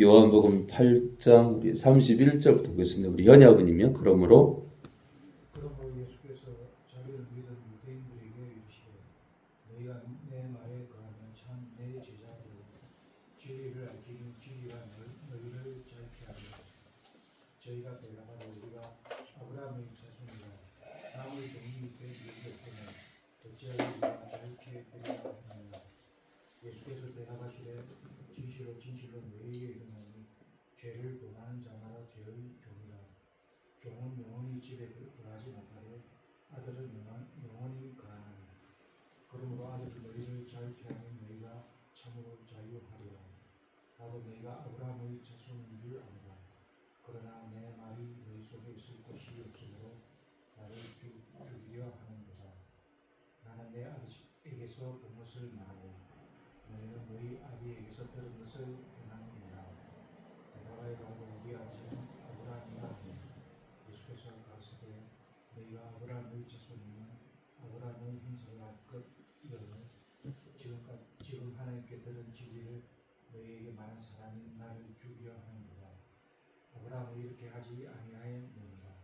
요한복음 8장 우리 31절부터 보겠습니다. 우리 아버님이요. 그러므로 진실로 진실로 너희에게 죄를 범하는 자마다 죄의 종이라. 종은 영원히 집에 거하지 못하되 아들은 영원, 영원히 거하나니. 그러므로 아들이 너희를 자유케 하면 너희가 참으로 자유하리라. 나도 너희가 아브라함의 자손인 줄 아노라 그러나 내 말이 너희 속에 있을 것이 없으므로 나를 죽, 죽이려 하는도다. 나는 내 아버지에게서 본 것을 말하고 너희는 너희 아비에게서 들은 것을 대답하여 가도 우리 아버지는 아브라함이라 하니 예수께서 가르치되 너희가 아브라함의 자손이면 아브라함의 행사를 할것 이거는 지금까지 지금 하나님께 들은 진리를 너희에게 말한 사람이 나를 죽이려 하는도다 아브라함이 이렇게 하지 아니하였느니라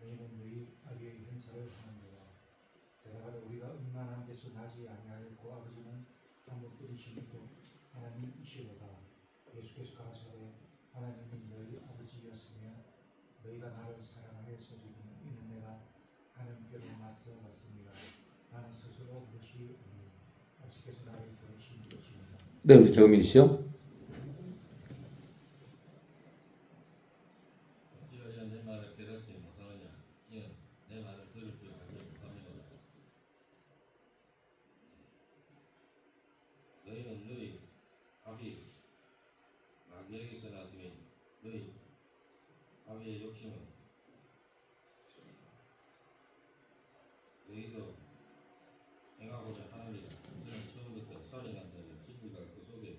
너희는 너희 아비의 행사를 하는도다 대답하되 우리가 음란한 데서 나지 아니하였고 아버지는 한 분뿐이시니고 하나님이시로다 예수께서 가라사대 하나님이 너희 아버지였으면 너희가 나를 사랑하였으리니 이는 내가 하나님께로 맞서 왔습니다. 나는 스스로 한 것이 없니 아버지께서 나를 보내신 것입니다. 네, 경민 씨요. 어찌하여 내 말을 깨닫지 못하느냐 이는 내 말을 들을 줄 알지 못함이로다 너희는 너희 아비 마귀에게서 나으니 너희 아비의 욕심은 너희도 행하고자 하느니라 이는 처음부터 선이 난다면 진리가 그 속에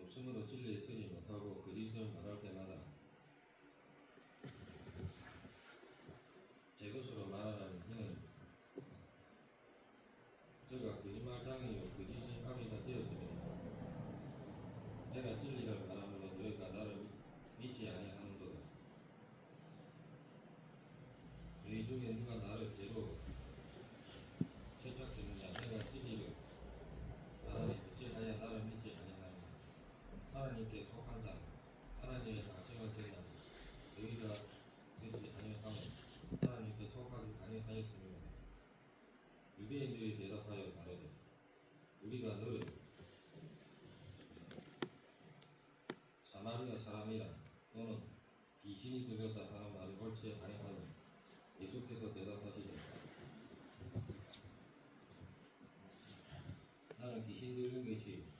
없으므로 진리에 서지 못하고 거짓을 말할 때마다 제 것으로 말하는 이는 저가 거짓말장이요 거짓의 아비가 되었으니 내가 진리를 말하므로 너희가 나를 믿지 아니하는도다 너희 중에 누가 나를 죄로 채착했느냐 내가 진리를 말하니 어찌하여 나를 믿지 아니하느냐 하나님께 속한다 하나님의 말씀을 듣나 너희가 듣지 아니하면 하나님께 속하지 아니하였으므로 유대인들이 대답하여 가로되 우리가 너를 사마리아 사람이라 너는 귀신이 들렸다 하는 말이 옳지 아니하니 예수께서 대답하시되 나는 귀신 들린 것이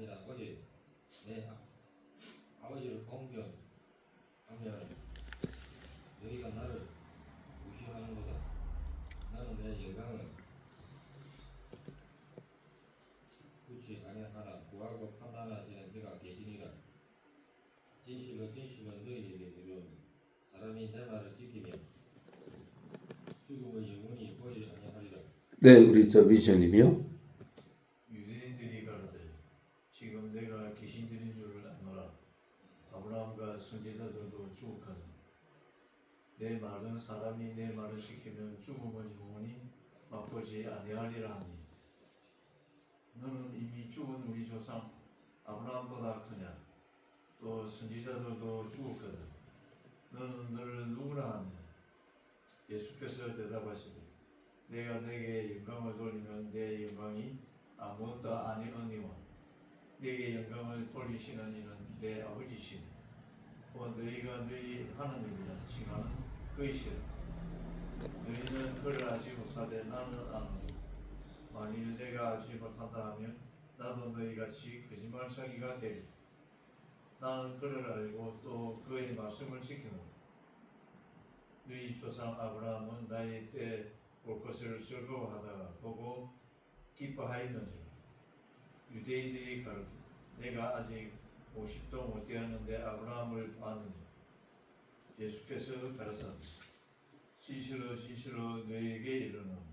아니라 어제 내 아, 아버지를 공경하면 너희가 나를 무시 하는도다. 나는 내 영광을 굳이 아니하나 구하고 판단하시는 그가 계시니라. 진실로 진실로 너희에게 이르노니 사람이 내 말을 지키면 죽음을 영원히 보지 아니하리라. 네, 우리 저 미션님이요. 유대인들이 가로되 지금 내가 귀신 들린 줄을 아노라 아브라함과 선지자들도 죽었거든 내 말은 사람이 내 말을 지키면 죽음을 영원히 맛보지 아니하리라 하니. 너는 이미 죽은 우리 조상 아브라함보다 크냐? 또 선지자들도 죽었거든. 너는 너를 누구라 하냐 예수께서 대답하시되 내가 내게 영광을 돌리면 내 영광이 아무것도 아니오니와 내게 영광을 돌리시는 이는 내 아버지시니. 또 너희가 너희 하나님이라 칭하는 그이시라 너희는 그를 알지 못하되 나는 아노니 만일 내가 알지 못한다 하면 나도 너희같이 거짓말쟁이가 되리 나는 그를 알고 또 그의 말씀을 지키노 너희 조상 아브라함은 나의 때볼 것을 즐거워하다가 보고 기뻐하였느니라. 유대인들이 가로되 내가 아직 50도 못 되었는데 아브라함을 봤느니 예수께서 가라사대 진실로 진실로 너에게 이르노니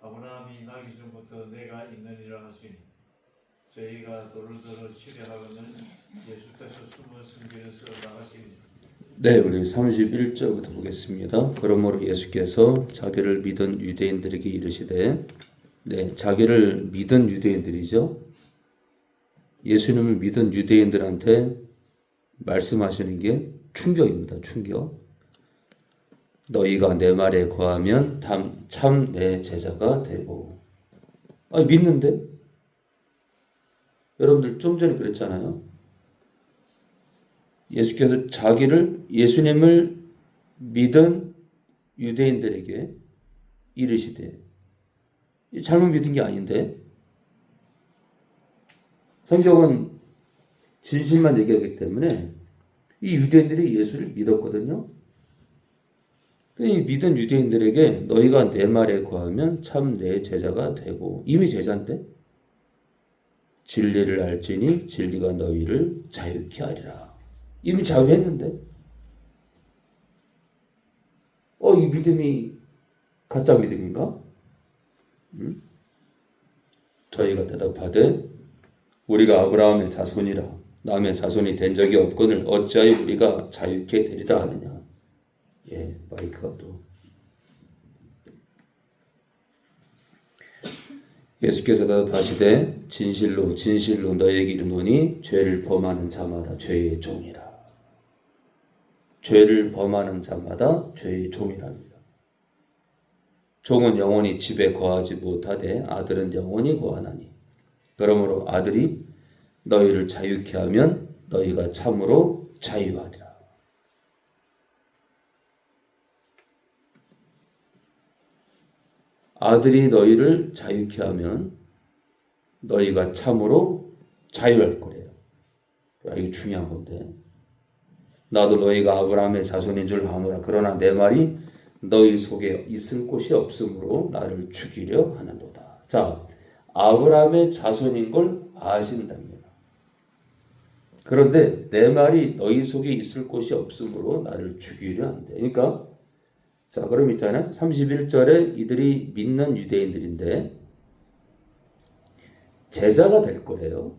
아브라함이 나기 전부터 내가 있느니라 하시니 저희가 도르도르 치료하고는 예수께서 숨은 승기를 쓰러 나가십니다. 네, 우리 31절부터 보겠습니다. 그러므로 예수께서 자기를 믿은 유대인들에게 이르시되, 네, 자기를 믿은 유대인들이죠. 예수님을 믿은 유대인들한테 말씀하시는 게 충격입니다. 충격. 너희가 내 말에 거하면 참 내 제자가 되고. 아, 믿는데? 여러분들 좀 전에 그랬잖아요. 예수께서 자기를 예수님을 믿은 유대인들에게 이르시되 잘못 믿은 게 아닌데 성경은 진실만 얘기하기 때문에 이 유대인들이 예수를 믿었거든요. 이 믿은 유대인들에게 너희가 내 말에 거하면 참 내 제자가 되고 이미 제자인데 진리를 알지니 진리가 너희를 자유케 하리라. 이미 자유했는데 어 이 믿음이 가짜 믿음인가? 음? 저희가 대답하되 우리가 아브라함의 자손이라 남의 자손이 된 적이 없거늘 어찌하여 우리가 자유케 되리라 하느냐? 예 마이크가 또. 예수께서 대답하시되 진실로 진실로 너에게 이르노니 죄를 범하는 자마다 죄의 종이라. 죄를 범하는 자마다 죄의 종이랍니다. 종은 영원히 집에 거하지 못하되 아들은 영원히 거하나니. 그러므로 아들이 너희를 자유케 하면 너희가 참으로 자유하리라. 아들이 너희를 자유케 하면 너희가 참으로 자유할 거래요. 야, 이거 중요한 건데. 나도 너희가 아브라함의 자손인 줄 아노라. 그러나 내 말이 너희 속에 있을 곳이 없으므로 나를 죽이려 하는도다. 자, 아브라함의 자손인 걸 아신답니다. 그런데 내 말이 너희 속에 있을 곳이 없으므로 나를 죽이려 한대. 그러니까 자, 그럼 있잖아요. 31절에 이들이 믿는 유대인들인데 제자가 될 거래요.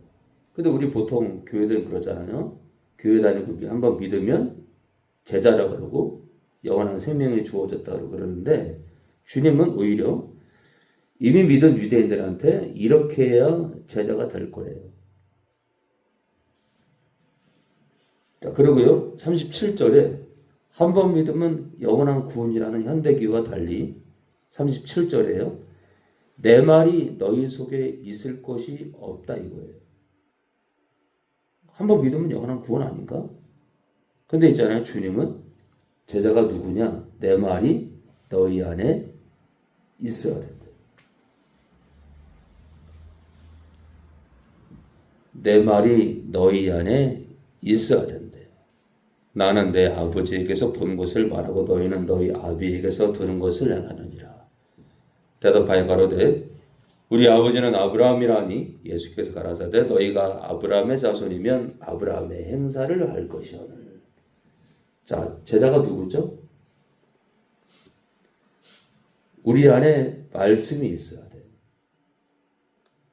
근데 우리 보통 교회들은 그러잖아요. 교회 다니고 한번 믿으면 제자라 그러고 영원한 생명이 주어졌다고 그러는데 주님은 오히려 이미 믿은 유대인들한테 이렇게 해야 제자가 될 거래요. 자, 그러고요. 37절에 한 번 믿으면 영원한 구원이라는 현대기와 달리 37절에요. 내 말이 너희 속에 있을 것이 없다 이거예요. 한 번 믿으면 영원한 구원 아닌가? 근데 있잖아요. 주님은 제자가 누구냐? 내 말이 너희 안에 있어야 된다. 내 말이 너희 안에 있어야 된대. 나는 내 아버지에게서 본 것을 말하고 너희는 너희 아비에게서 들은 것을 행하느니라. 대답하여 가로되 우리 아버지는 아브라함이라니 예수께서 가라사대 너희가 아브라함의 자손이면 아브라함의 행사를 할 것이오늘. 자, 제자가 누구죠? 우리 안에 말씀이 있어야 돼.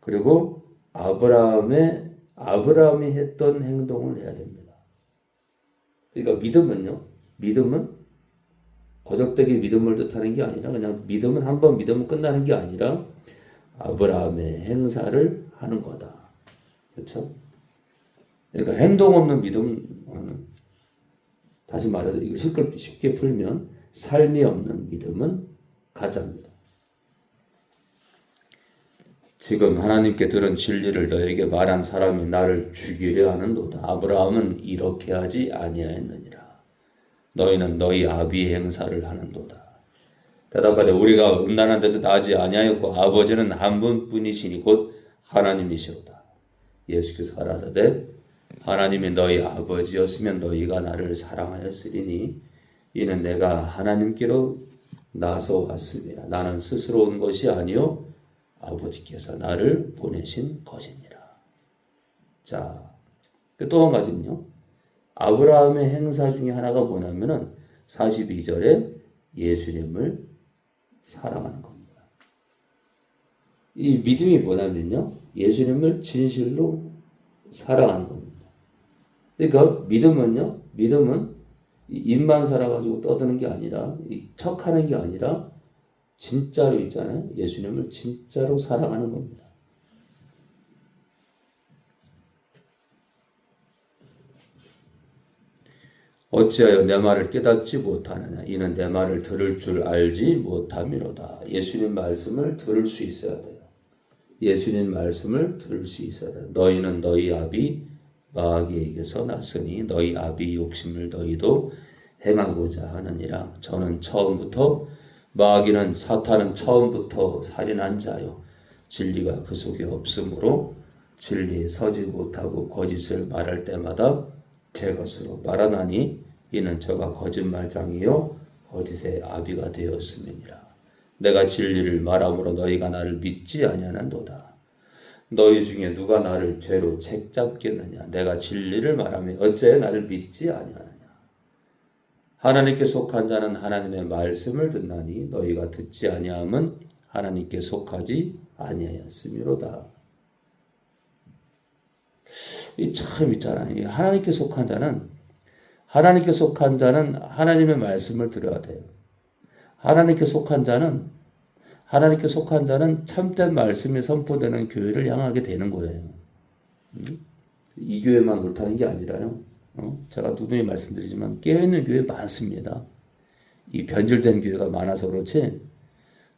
그리고 아브라함의 아브라함이 했던 행동을 해야 됩니다. 그러니까 믿음은요. 믿음은 거적되게 믿음을 뜻하는 게 아니라 그냥 믿음은 한 번 믿으면 끝나는 게 아니라 아브라함의 행사를 하는 거다. 그렇죠? 그러니까 행동 없는 믿음 다시 말해서 이거 쉽게 풀면 삶이 없는 믿음은 가짜입니다. 지금 하나님께 들은 진리를 너에게 말한 사람이 나를 죽이려 하는도다. 아브라함은 이렇게 하지 아니하였느니라. 너희는 너희 아비의 행사를 하는도다. 대답하되 우리가 음란한 데서 나지 아니하였고 아버지는 한 분뿐이시니 곧 하나님이시로다. 예수께서 가라사대 하나님이 너희 아버지였으면 너희가 나를 사랑하였으리니 이는 내가 하나님께로 나서 왔습니다. 나는 스스로 온 것이 아니요 아버지께서 나를 보내신 것이니라. 자, 또 한 가지는요. 아브라함의 행사 중에 하나가 뭐냐면은 42절에 예수님을 사랑하는 겁니다. 이 믿음이 뭐냐면요. 예수님을 진실로 사랑하는 겁니다. 그러니까 믿음은요, 믿음은 이 입만 살아가지고 떠드는 게 아니라, 이 척하는 게 아니라, 진짜로 있잖아요. 예수님을 진짜로 사랑하는 겁니다. 어찌하여 내 말을 깨닫지 못하느냐? 이는 내 말을 들을 줄 알지 못함이로다. 예수님 말씀을 들을 수 있어야 돼요. 예수님 말씀을 들을 수 있어야 돼요. 너희는 너희 아비 마귀에게서 났으니 너희 아비 욕심을 너희도 행하고자 하느니라. 저는 처음부터 마귀는 사탄은 처음부터 살인한 자요. 진리가 그 속에 없으므로 진리에 서지 못하고 거짓을 말할 때마다 제 것으로 말하나니 이는 저가 거짓말장이요 거짓의 아비가 되었음이니라. 내가 진리를 말함으로 너희가 나를 믿지 아니하는도다. 너희 중에 누가 나를 죄로 책잡겠느냐? 내가 진리를 말하면 어째 나를 믿지 아니하느냐? 하나님께 속한 자는 하나님의 말씀을 듣나니 너희가 듣지 아니함은 하나님께 속하지 아니하였음이로다. 이참 있잖아요. 이 하나님께 속한 자는 하나님께 속한 자는 하나님의 말씀을 들어야 돼요. 하나님께 속한 자는 하나님께 속한 자는 참된 말씀이 선포되는 교회를 향하게 되는 거예요. 음? 이 교회만 옳다는 게 아니라요. 어? 제가 누누이 말씀드리지만 깨어있는 교회 많습니다. 이 변질된 교회가 많아서 그렇지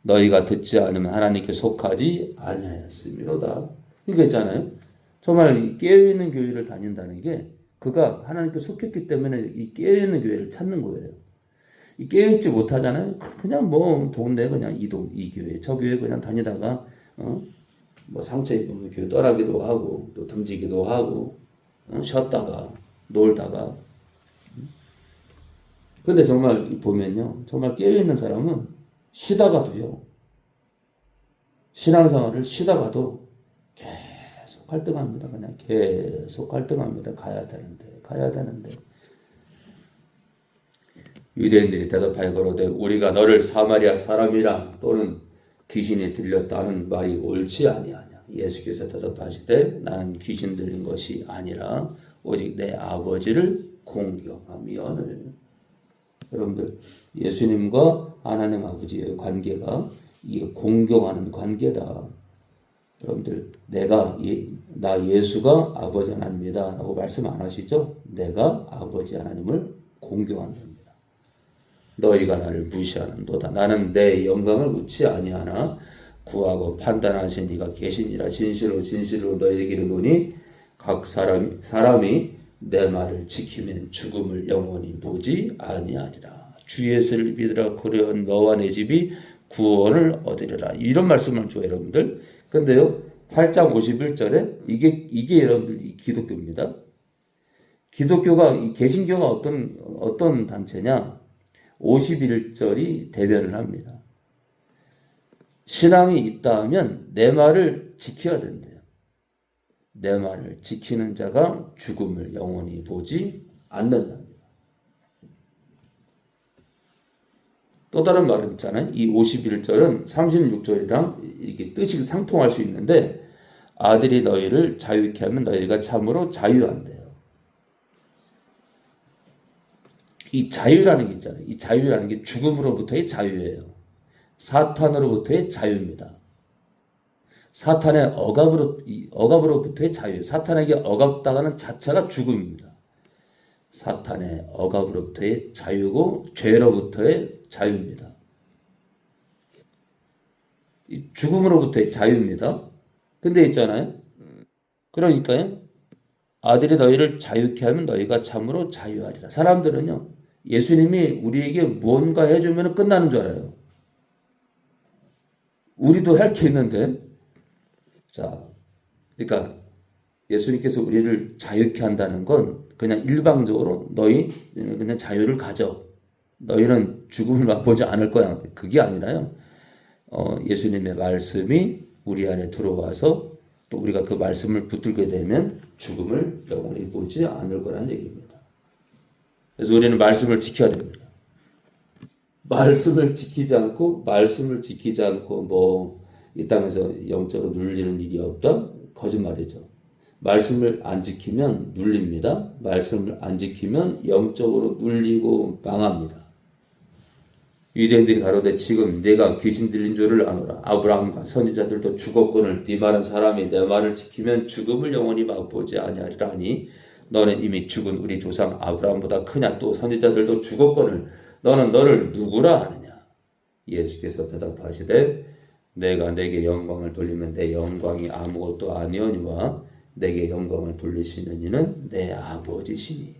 너희가 듣지 않으면 하나님께 속하지 아니하였음이로다. 이거 있잖아요. 정말 이 깨어있는 교회를 다닌다는 게 그가 하나님께 속했기 때문에 이 깨어있는 교회를 찾는 거예요. 이 깨어있지 못하잖아요. 그냥 뭐 동네 그냥 이동 이 교회 저 교회 그냥 다니다가 어? 뭐 상처 입으면 교회 떠나기도 하고 또 등지기도 하고 어? 쉬었다가 놀다가. 근데 정말 보면요. 정말 깨어있는 사람은 쉬다가도 요. 신앙생활을 쉬다가도 계속 갈등합니다. 그냥 계속 갈등합니다. 가야 되는데 가야 되는데. 유대인들이 대답하여 거로되 우리가 너를 사마리아 사람이라 또는 귀신이 들렸다는 말이 옳지 아니하냐. 예수께서 대답하시되 나는 귀신 들린 것이 아니라 오직 내 아버지를 공경하며는 여러분들 예수님과 하나님 아버지의 관계가 이게 공경하는 관계다. 여러분들 내가 예, 나 예수가 아버지 하나님이다라고 말씀 안 하시죠? 내가 아버지 하나님을 공경한답니다. 너희가 나를 무시하는도다. 나는 내 영광을 묻지 아니하나 구하고 판단하신 이가 계시니라 진실로 진실로 너희에게 이르노니 각 사람 사람이 내 말을 지키면 죽음을 영원히 보지 아니하리라. 주 예수를 믿으라 고려한 너와 내 집이 구원을 얻으리라. 이런 말씀을 줘요, 여러분들. 근데요, 8장 51절에 이게 이게 여러분들 이 기독교입니다. 기독교가 이 개신교가 어떤 어떤 단체냐? 51절이 대변을 합니다. 신앙이 있다 하면 내 말을 지켜야 된대요. 내 말을 지키는 자가 죽음을 영원히 보지 않는답니다. 또 다른 말은 있잖아요. 이 51절은 36절이랑 이렇게 뜻이 상통할 수 있는데 아들이 너희를 자유케 하면 너희가 참으로 자유한대요. 이 자유라는 게 있잖아요. 이 자유라는 게 죽음으로부터의 자유예요. 사탄으로부터의 자유입니다. 사탄의 억압으로 억압으로부터의 자유. 사탄에게 억압당하는 자체가 죽음입니다. 사탄의 억압으로부터의 자유고 죄로부터의 자유입니다. 이 죽음으로부터의 자유입니다. 근데 있잖아요. 그러니까요. 아들이 너희를 자유케 하면 너희가 참으로 자유하리라. 사람들은요. 예수님이 우리에게 무언가 해주면 끝나는 줄 알아요. 우리도 할 게 있는데 자, 그러니까 예수님께서 우리를 자유케 한다는 건 그냥 일방적으로 너희 그냥 자유를 가져. 너희는 죽음을 맛보지 않을 거야. 그게 아니라요. 어, 예수님의 말씀이 우리 안에 들어와서 또 우리가 그 말씀을 붙들게 되면 죽음을 영원히 보지 않을 거라는 얘기입니다. 그래서 우리는 말씀을 지켜야 됩니다. 말씀을 지키지 않고 말씀을 지키지 않고 뭐 이 땅에서 영적으로 눌리는 일이 없다? 거짓말이죠. 말씀을 안 지키면 눌립니다. 말씀을 안 지키면 영적으로 눌리고 망합니다. 유대인들이 가로되 지금 내가 귀신 들린 줄을 아노라. 아브라함과 선지자들도 죽었거늘 네 말한 사람이 내 말을 지키면 죽음을 영원히 맛보지 아니하리라 하니 너는 이미 죽은 우리 조상 아브라함보다 크냐 또 선지자들도 죽었거늘 너는 너를 누구라 하느냐. 예수께서 대답하시되 내가 내게 영광을 돌리면 내 영광이 아무것도 아니오니와 내게 영광을 돌리시는 이는 내 아버지시니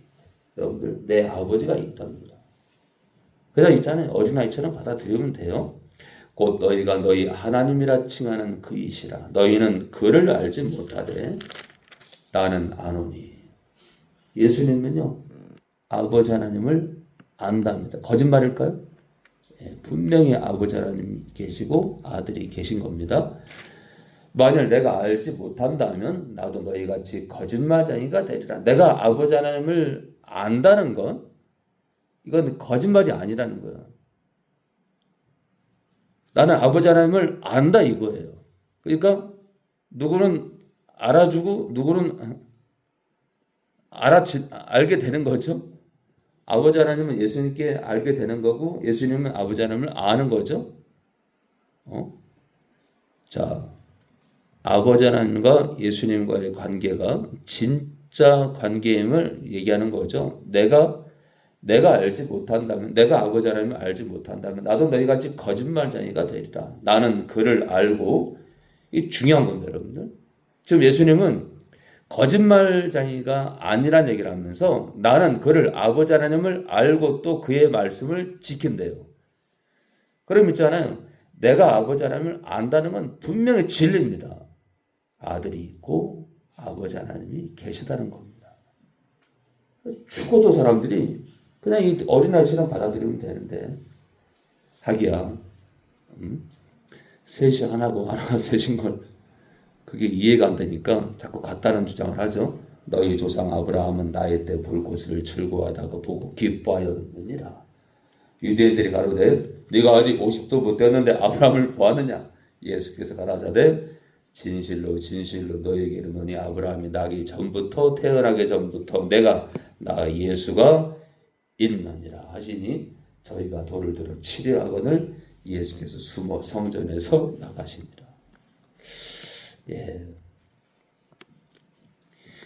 여러분들 내 아버지가 있답니다. 그냥 있잖아요 어린아이처럼 받아들이면 돼요. 곧 너희가 너희 하나님이라 칭하는 그이시라 너희는 그를 알지 못하되 나는 아노니 예수님은요 아버지 하나님을 안답니다. 거짓말일까요? 예, 분명히 아버지 하나님 계시고 아들이 계신 겁니다. 만일 내가 알지 못한다면 나도 너희 같이 거짓말쟁이가 되리라. 내가 아버지 하나님을 안다는 건 이건 거짓말이 아니라는 거예요. 나는 아버지 하나님을 안다 이거예요. 그러니까 누구는 알아주고 누구는 알아치 알게 되는 거죠. 아버지 하나님은 예수님께 알게 되는 거고 예수님은 아버지 하나님을 아는 거죠. 어? 자, 아버지 하나님과 예수님과의 관계가 진짜 관계임을 얘기하는 거죠. 내가 내가 알지 못한다면 내가 아버지 하나님을 알지 못한다면 나도 너희 같이 거짓말쟁이가 되리라. 나는 그를 알고 이 중요한 겁니다, 여러분들. 지금 예수님은 거짓말쟁이가 아니란 얘기를 하면서 나는 그를 아버지 하나님을 알고 또 그의 말씀을 지킨대요. 그럼 있잖아요. 내가 아버지 하나님을 안다는 건 분명히 진리입니다. 아들이 있고 아버지 하나님이 계시다는 겁니다. 죽어도 사람들이 그냥 이 어린아이처럼 받아들이면 되는데 하기야 음? 셋이 하나고 하나가 셋인 걸 그게 이해가 안 되니까 자꾸 같다는 주장을 하죠. 너희 조상 아브라함은 나의 때 불꽃을 즐거워하다가 보고 기뻐하였느니라. 유대인들이 가로되 네가 아직 50도 못 되었는데 아브라함을 보았느냐? 예수께서 가라사대 진실로 진실로 너에게 이르노니 아브라함이 나기 전부터 태어나기 전부터 내가 나 예수가 있느니라 하시니 저희가 돌을 들어 치려하거늘 예수께서 숨어 성전에서 나가십니다. 예.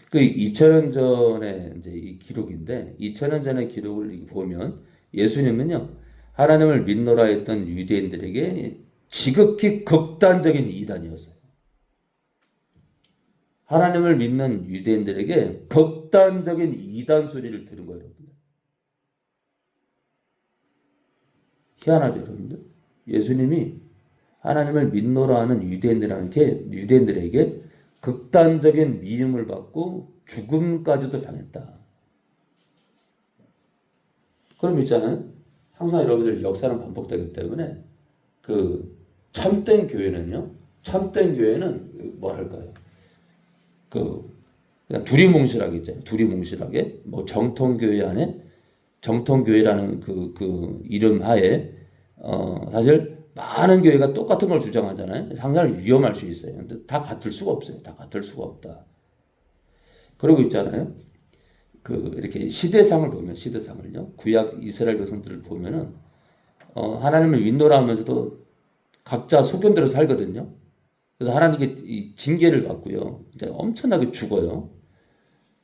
그 2000년 전에 이제 이 기록인데 2000년 전의 기록을 보면 예수님은요 하나님을 믿노라 했던 유대인들에게 지극히 극단적인 이단이었어요. 하나님을 믿는 유대인들에게 극단적인 이단 소리를 들은 거예요, 여러분들. 희한하죠, 여러분들. 예수님이 하나님을 믿노라 하는 유대인들한테 유대인들에게 극단적인 미움을 받고 죽음까지도 당했다. 그럼 있잖아요. 항상 여러분들 역사는 반복되기 때문에 그 참된 교회는요. 참된 교회는 뭐랄까요? 그 그냥 두리뭉실하게 있잖아요. 두리뭉실하게 뭐 정통 교회 안에 정통 교회라는 그, 그 이름 하에 어 사실 많은 교회가 똑같은 걸 주장하잖아요. 상당히 위험할 수 있어요. 근데 다 같을 수가 없어요. 다 같을 수가 없다. 그러고 있잖아요. 그 이렇게 시대상을 보면 시대상을요. 구약 이스라엘 백성들을 보면은 어, 하나님을 윈노라 하면서도 각자 소견대로 살거든요. 그래서 하나님께 이 징계를 받고요. 이제 엄청나게 죽어요.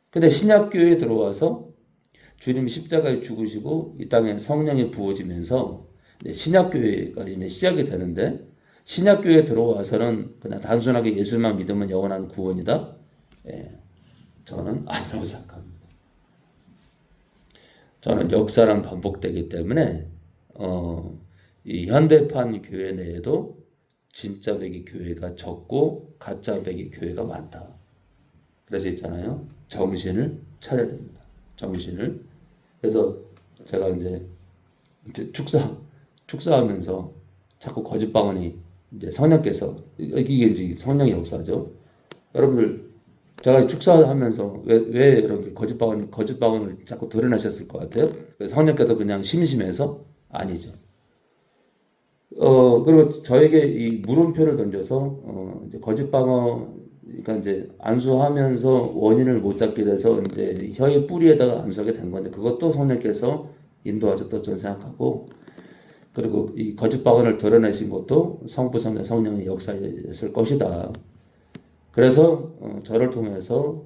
근데 신약 교회에 들어와서 주님이 십자가에 죽으시고 이 땅에 성령이 부어지면서 신약교회가 이제 시작이 되는데 신약교회에 들어와서는 그냥 단순하게 예수만 믿으면 영원한 구원이다. 예, 저는 아니라고 생각합니다. 저는 역사랑 반복되기 때문에 어, 이 현대판 교회 내에도 진짜 백의 교회가 적고 가짜 백의 교회가 많다. 그래서 있잖아요. 정신을 차려야 됩니다. 정신을. 그래서 제가 이제 축사 축사하면서 자꾸 거짓방언이 이제 성령께서 이게 이제 성령의 역사죠. 여러분들 제가 축사하면서 왜, 왜 여러분 거짓방언 거짓방언을 자꾸 드러내셨을 것 같아요? 성령께서 그냥 심심해서 아니죠. 어 그리고 저에게 이 물음표를 던져서 어 이제 거짓방언 그러니까 이제 안수하면서 원인을 못 잡게 돼서 이제 혀의 뿌리에다가 안수하게 된 건데 그것도 성령께서 인도하셨다고 저는 생각하고 그리고 이 거짓 방언을 드러내신 것도 성부 성령 성령의 역사였을 것이다. 그래서 어, 저를 통해서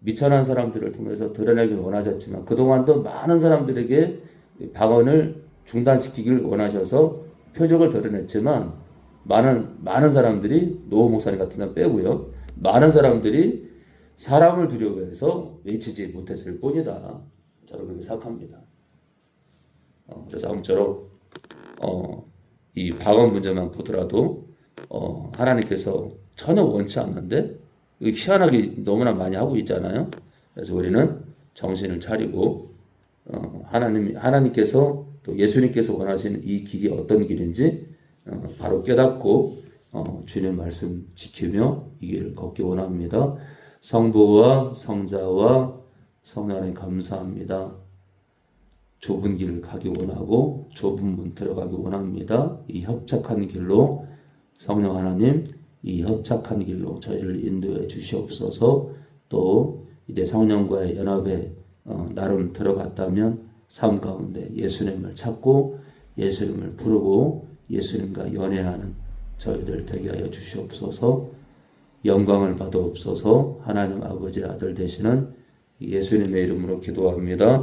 미천한 사람들을 통해서 드러내길 원하셨지만 그동안도 많은 사람들에게 이 방언을 중단시키길 원하셔서 표적을 드러냈지만 많은 많은 사람들이 노후 목사님 같은 건 빼고요. 많은 사람들이 사람을 두려워해서 외치지 못했을 뿐이다. 저는 그렇게 생각합니다. 어, 그래서 아무쪼록 어, 이 방언 문제만 보더라도 어, 하나님께서 전혀 원치 않는데 희한하게 너무나 많이 하고 있잖아요. 그래서 우리는 정신을 차리고 어, 하나님 하나님께서 또 예수님께서 원하시는 이 길이 어떤 길인지 어, 바로 깨닫고 어, 주님 말씀 지키며 이 길을 걷기 원합니다. 성부와 성자와 성령에 감사합니다. 좁은 길을 가기 원하고 좁은 문 들어가기 원합니다. 이 협착한 길로 성령 하나님 이 협착한 길로 저희를 인도해 주시옵소서. 또 이제 성령과의 연합에 어, 나름 들어갔다면 삶 가운데 예수님을 찾고 예수님을 부르고 예수님과 연애하는 저희들 되게 하여 주시옵소서. 영광을 받아옵소서. 하나님 아버지 아들 되시는 예수님의 이름으로 기도합니다.